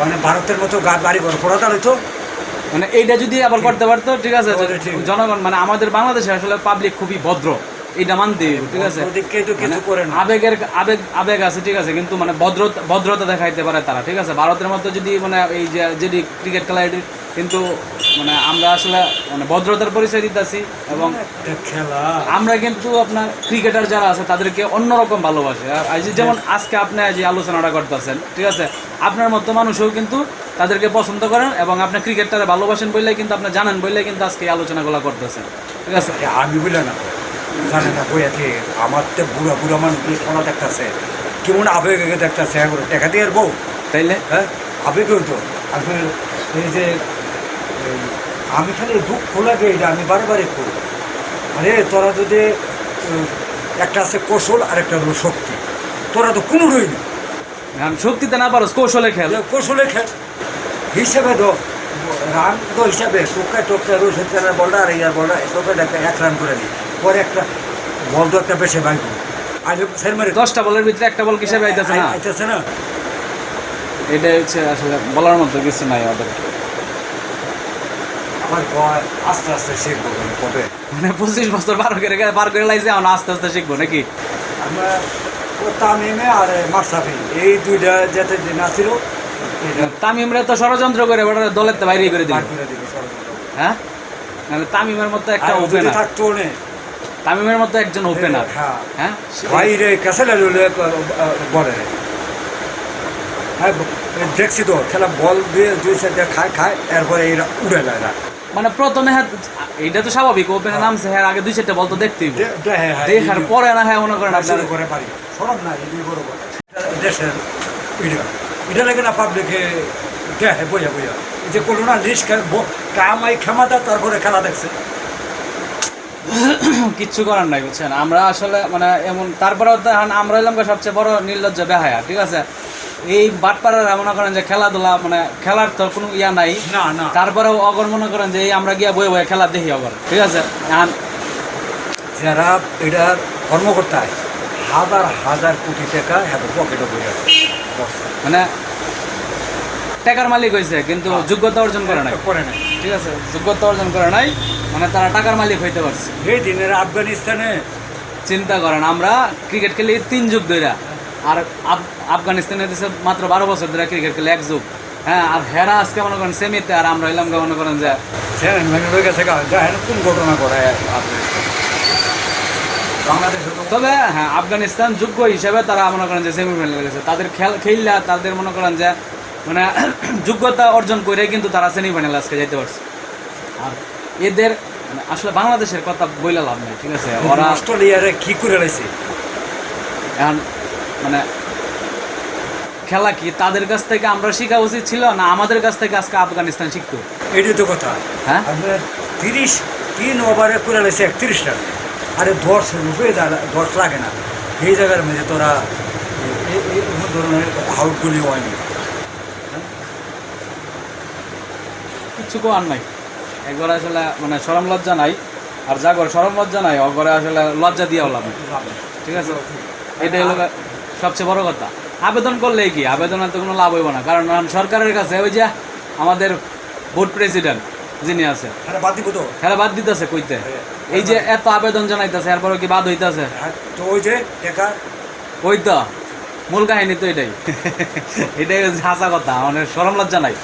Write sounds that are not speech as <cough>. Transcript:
মানে ভারতের মতো বাড়ি ঘর পড়াতে হইতো। মানে এইটা যদি আবার করতে পারতো ঠিক আছে। জনগণ মানে আমাদের বাংলাদেশে আসলে পাবলিক খুবই ভদ্র এইটা মানতে ঠিক আছে। তো মানে করে আবেগের আবেগ আবেগ আছে ঠিক আছে কিন্তু মানে ভদ্রতা ভদ্রতা দেখাইতে পারে তারা ঠিক আছে। ভারতের মতো যদি মানে এই যে যদি ক্রিকেট খেলা কিন্তু মানে আমরা আসলে মানে ভদ্রতার পরিচয় দিতেছি এবং খেলা। আমরা কিন্তু আপনার ক্রিকেটার যারা আছে তাদেরকে অন্যরকম ভালোবাসে। যেমন আজকে আপনি যে আলোচনাটা করতেছেন ঠিক আছে? আপনার মতো মানুষও কিন্তু তাদেরকে পছন্দ করেন এবং আপনি ক্রিকেটটারে ভালোবাসেন বললে কিন্তু আপনি জানেন বললে কিন্তু আজকে এই আলোচনাগুলো করতেছেন ঠিক আছে? আমি বলে না। জানে না বই আছে আমার তো বুড়া বুড়া মানুষ খেলা দেখতেছে। কেমন আবেগে দেখতেছে দেখা দিয়ে আর বউ। তাইলে? হ্যাঁ? আবেগ হইতো। আমি এই যে আমি খালি দুঃখ লাগে এটা আমি বারবারই করি। আরে তোরা যদি একটা আছে কৌশল আর একটা হলো শক্তি। তোরা তো কোনো রই না। এখন শক্তিতে না পারো কৌশলে খেল। কৌশলে খেল। হিসেবে তো রান তো হিসাবে টোকা টোকা রোহিত চালার বলটা আর ইয়ার বলটা টোকা একটা এক রান করে দিই পরে একটা বল তো একটা বেশি বাইক আজ সের মারে দশটা বলের ভিতরে একটা বল কিসে পাইতেছে না? আইতেছে না। এটাই হচ্ছে আসলে বলার মতো কিছু নাই ওদের আমার আস্তে আস্তে শিখব কবে মানে পঁচিশ বছর পার করে পার করে লাইছে এখন আস্তে আস্তে শিখব নাকি? আমরা তামিমে আর মারসাফি এই দুইটা যাতে না ছিল তামিমরা তো ষড়যন্ত্র করে ওটা দলের তো বাইরে করে দিবে হ্যাঁ? মানে তামিমের মতো একটা ওপেনার থাকতো নে। তামিমের মতো একজন ওপেনার হ্যাঁ। হ্যাঁ? বাইরে কাছে লাগলে বলে। রে হ্যাঁ দেখছি তো খেলা বল দিয়ে দুই সাইডে খায় খায় এরপরে এরা উড়ে যায়। না মানে প্রথমে হ্যাঁ এইটা তো স্বাভাবিক ওপেনে নামছে হ্যাঁ আগে দুই চারটা বল তো দেখতেই হবে। দে- দে- হ্যাঁ, হ্যাঁ, দেখার পরে না হ্যাঁ মনে করেন আপনার করে পারি সরব না এই বড় দেশের এটা এটা লাগে না পাবলিকে দেখে বইয়া বইয়া। এই যে কোনো না লিস্ট কামাই ক্ষমতা তারপরে খেলা দেখছে। কিচ্ছু করার নাই বুঝছেন? আমরা আসলে মানে এমন তারপরেও তো আমরা এলাম সবচেয়ে বড় নির্লজ্জ বেহায়া ঠিক আছে? এই বাটপাড়ার মনে করেন যে খেলাধুলা মানে খেলার তো কোনো ইয়া নাই। না না। তারপরেও অগর মনে করেন যে এই আমরা গিয়া বয়ে বয়ে খেলা দেখি অগর। ঠিক আছে? যারা এটার কর্মকর্তায় হাজার হাজার কোটি টাকা এত পকেটে বই আছে। মানে টাকার মালিক হয়েছে কিন্তু যোগ্যতা অর্জন করে নাই। করে নাই। ঠিক আছে? যোগ্যতা অর্জন করে নাই মানে তারা টাকার মালিক হইতে পারছে। এই দিনের আফগানিস্তানে চিন্তা করেন আমরা ক্রিকেট খেলি তিন যুগ ধরে আর আফ- আফগানিস্তানে দেশে মাত্র বারো বছর ধরে ক্রিকেট খেলে এক যুগ। হ্যাঁ আর হেরা আজকে মনে করেন সেমিতে আর আমরা এলাম মনে করেন যে সেন ভেঙে গেছে কোন ঘটনা তো তবে হ্যাঁ আফগানিস্তান যোগ্য হিসেবে তারা মনে করেন যে সেমিফাইনালে গেছে। তাদের খেল খেললে তাদের মনে করেন যে মানে <clears throat> যোগ্যতা অর্জন করে কিন্তু তারা সেমিফাইনালে আজকে যেতে পারছে। আর এদের মানে আসলে বাংলাদেশের কথা বইলে লাভ নেই ঠিক আছে? ওরা অস্ট্রেলিয়ারে কি করে রয়েছে এখন মানে খেলা কি তাদের কাছ থেকে আমরা শেখা উচিত ছিল না আমাদের কাছ থেকে আজকে আফগানিস্তান শিখতো? এটাই তো কথা। হ্যাঁ? তিরিশ তিন ওভারে করে রয়েছে একত্রিশ রান। আরে দশ রুপে দশ লাগে না। এই জায়গার মধ্যে তোরা ধরনের আউটগুলি হয়নি কিচ্ছু করার নাই। একবার আসলে মানে সরম লজ্জা নাই। আর জাগর সরম লজ্জা নাই। অগরে আসলে লজ্জা দিয়ে লাভ ঠিক আছে? এটাই হলো সবচেয়ে বড় কথা। আবেদন করলে কি? আবেদনের তো কোনো লাভ হইব না। কারণ সরকারের কাছে ওই যে আমাদের বোর্ড প্রেসিডেন্ট যিনি আছে খেলা বাদ তো। হেরা বাদ দিতেছে কইতে। এই যে এত আবেদন জানাইতেছে এরপরে কি বাদ হইতেছে? ওই যে ওই তো। মূল কাহিনী তো এটাই। <laughs> এটাই হচ্ছে হাসা কথা মানে সরম লজ্জা নাই।